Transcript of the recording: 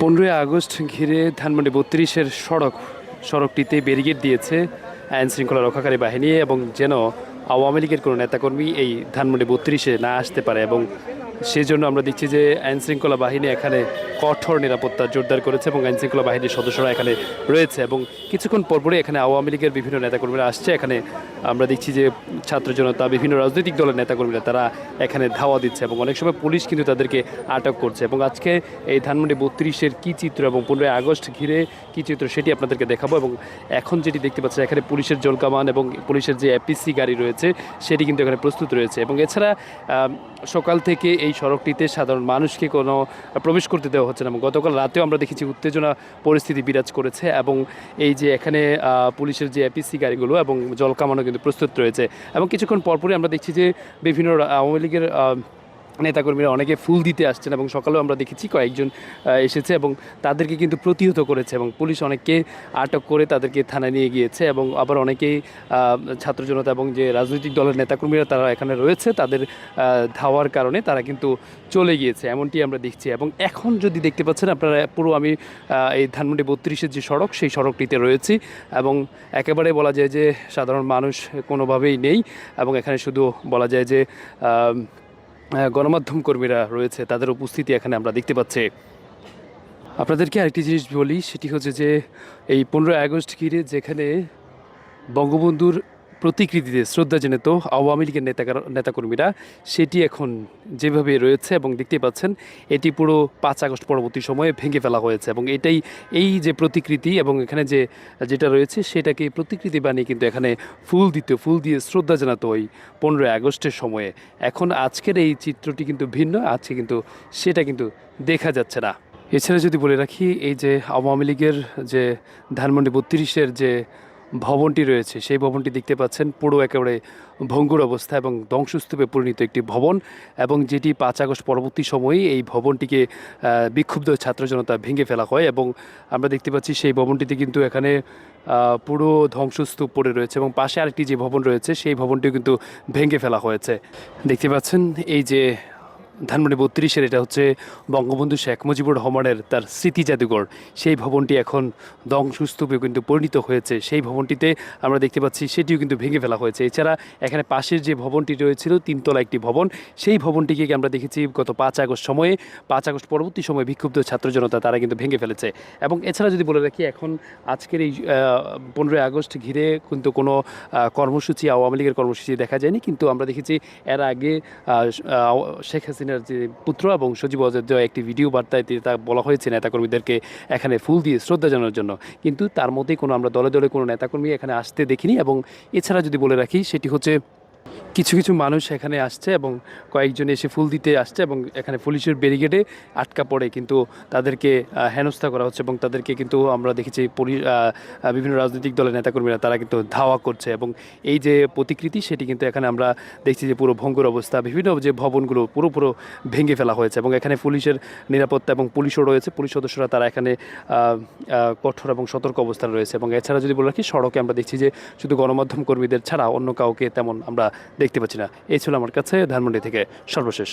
পনেরোই আগস্ট ঘিরে ধানমন্ডি বত্রিশের সড়ক, সড়কটিতে ব্যারিগেড দিয়েছে আইন শৃঙ্খলা রক্ষাকারী বাহিনী এবং যেন আওয়ামী লীগের কোনো নেতাকর্মী এই ধানমন্ডি বত্রিশে না আসতে পারে এবং সেই জন্য আমরা দেখছি যে আইন শৃঙ্খলা বাহিনী এখানে কঠোর নিরাপত্তা জোরদার করেছে এবং আইন শৃঙ্খলা বাহিনীর সদস্যরা এখানে রয়েছে এবং কিছুক্ষণ পরপরই এখানে আওয়ামী লীগের বিভিন্ন নেতাকর্মীরা আসছে। এখানে আমরা দেখছি যে ছাত্র জনতা, বিভিন্ন রাজনৈতিক দলের নেতাকর্মীরা তারা এখানে ধাওয়া দিচ্ছে এবং অনেক সময় পুলিশ কিন্তু তাদেরকে আটক করছে এবং আজকে এই ধানমন্ডি বত্রিশের কী চিত্র এবং পনেরোই আগস্ট ঘিরে কী চিত্র সেটি আপনাদেরকে দেখাবো এবং এখন যেটি দেখতে পাচ্ছেন, এখানে পুলিশের জলকামান এবং পুলিশের যে এপিসি গাড়ি রয়েছে, সেটি কিন্তু এখানে প্রস্তুত রয়েছে এবং এছাড়া সকাল থেকে এই সড়কটিতে সাধারণ মানুষকে কোনো প্রবেশ করতে দেওয়া হচ্ছে না। এবং গতকাল রাতেও আমরা দেখেছি উত্তেজনা পরিস্থিতি বিরাজ করেছে এবং এই যে এখানে পুলিশের যে এপিসি গাড়িগুলো এবং জল কামানো কিন্তু প্রস্তুত রয়েছে। এবং কিছুক্ষণ পরপরই আমরা দেখছি যে বিভিন্ন আওয়ামী লীগের নেতাকর্মীরা অনেকে ফুল দিতে আসছেন এবং সকালেও আমরা দেখেছি কয়েকজন এসেছে এবং তাদেরকে কিন্তু প্রতিহত করেছে এবং পুলিশ অনেককে আটক করে তাদেরকে থানায় নিয়ে গিয়েছে এবং আবার অনেকেই ছাত্র জনতা এবং যে রাজনৈতিক দলের নেতাকর্মীরা তারা এখানে রয়েছে, তাদের ধাওয়ার কারণে তারা কিন্তু চলে গিয়েছে, এমনটি আমরা দেখছি এবং এখন যদি দেখতে পাচ্ছেন আপনারা পুরো আমি এই ধানমন্ডি বত্রিশের যে সড়ক, সেই সড়কটিতে রয়েছি এবং একেবারে বলা যায় যে সাধারণ মানুষ কোনোভাবেই নেই এবং এখানে শুধু বলা যায় যে গণমাধ্যম কর্মীরা রয়েছে, তাদের উপস্থিতি এখানে আমরা দেখতে পাচ্ছি। আপনাদেরকে আরেকটি জিনিস বলি, সেটি হচ্ছে যে এই পনেরোই আগস্ট ঘিরে যেখানে বঙ্গবন্ধুর প্রতিকৃতিতে শ্রদ্ধা জেনেত আওয়ামী লীগের নেতা নেতাকর্মীরা সেটি এখন যেভাবে রয়েছে এবং দেখতে পাচ্ছেন, এটি পুরো পাঁচ আগস্ট পরবর্তী সময়ে ভেঙে ফেলা হয়েছে এবং এটাই এই যে প্রতিকৃতি এবং এখানে যে, যেটা রয়েছে সেটাকে প্রতিকৃতি বানিয়ে কিন্তু এখানে ফুল দিত ফুল দিয়ে শ্রদ্ধা জানাতো ওই পনেরোই আগস্টের সময়ে। এখন আজকের এই চিত্রটি কিন্তু ভিন্ন, আজকে কিন্তু সেটা কিন্তু দেখা যাচ্ছে না। এছাড়া যদি বলে রাখি, এই যে আওয়ামী লীগের যে ধানমন্ডি বত্রিশের যে ভবনটি রয়েছে। সেই ভবনটি দেখতে পাচ্ছেন পুরো একেবারে ভঙ্গুর অবস্থা এবং ধ্বংসস্তূপে পরিণত একটি ভবন এবং যেটি পাঁচ আগস্ট পরবর্তী সময়ে এই ভবনটিকে বিক্ষুব্ধ ছাত্র জনতা ভেঙে ফেলা হয় এবং আমরা দেখতে পাচ্ছি সেই ভবনটিতে কিন্তু এখানে পুরো ধ্বংসস্তূপ পড়ে রয়েছে এবং পাশে আরেকটি যে ভবন রয়েছে সেই ভবনটিও কিন্তু ভেঙে ফেলা হয়েছে। দেখতে পাচ্ছেন এই যে ধানমন্ডি বত্রিশের এটা হচ্ছে বঙ্গবন্ধু শেখ মুজিবুর রহমানের তার স্মৃতি জাদুঘর। সেই ভবনটি এখন ধ্বংসস্তূপে কিন্তু পরিণত হয়েছে। সেই ভবনটিতে আমরা দেখতে পাচ্ছি সেটিও কিন্তু ভেঙে ফেলা হয়েছে। এছাড়া এখানে পাশের যে ভবনটি রয়েছিল, তিনতলা একটি ভবন, সেই ভবনটিকে আমরা দেখেছি গত পাঁচ আগস্ট সময়ে, পাঁচ আগস্ট পরবর্তী সময়ে বিক্ষুব্ধ ছাত্র জনতা তারা কিন্তু ভেঙে ফেলেছে। এবং এছাড়া যদি বলে রাখি, এখন আজকের এই পনেরোই আগস্ট ঘিরে কিন্তু কোনো কর্মসূচি, আওয়ামী লীগের কর্মসূচি দেখা যায়নি। কিন্তু আমরা দেখেছি এর আগে শেখ হাসিনার যে পুত্র এবং সজীব অজের দেওয়া একটি ভিডিও বার্তায় তা বলা হয়েছে নেতাকর্মীদেরকে এখানে ফুল দিয়ে শ্রদ্ধা জানানোর জন্য। কিন্তু তার মধ্যেই কোনো আমরা দলে দলে কোনো নেতাকর্মী এখানে আসতে দেখিনি এবং এছাড়া যদি বলে রাখি, সেটি হচ্ছে কিছু কিছু মানুষ এখানে আসছে এবং কয়েকজন এসে ফুল দিতে আসছে এবং এখানে পুলিশের ব্যারিকেডে আটকা পড়ে, কিন্তু তাদেরকে হেনস্থা করা হচ্ছে এবং তাদেরকে কিন্তু আমরা দেখেছি বিভিন্ন রাজনৈতিক দলের নেতাকর্মীরা, তারা কিন্তু ধাওয়া করছে এবং এই যে প্রতিকৃতি সেটি কিন্তু এখানে আমরা দেখছি যে পুরো ভঙ্গুর অবস্থা, বিভিন্ন যে ভবনগুলো পুরো পুরো ভেঙে ফেলা হয়েছে এবং এখানে পুলিশের নিরাপত্তা এবং পুলিশও রয়েছে, পুলিশ সদস্যরা তারা এখানে কঠোর এবং সতর্ক অবস্থান রয়েছে এবং এছাড়া যদি বলে রাখি সড়কে আমরা দেখছি যে শুধু গণমাধ্যম কর্মীদের ছাড়া অন্য কাউকে তেমন আমরা দেখতে পাচ্ছি না। এই ছিল আমার কাছে ধানমন্ডি থেকে। সর্বশেষ।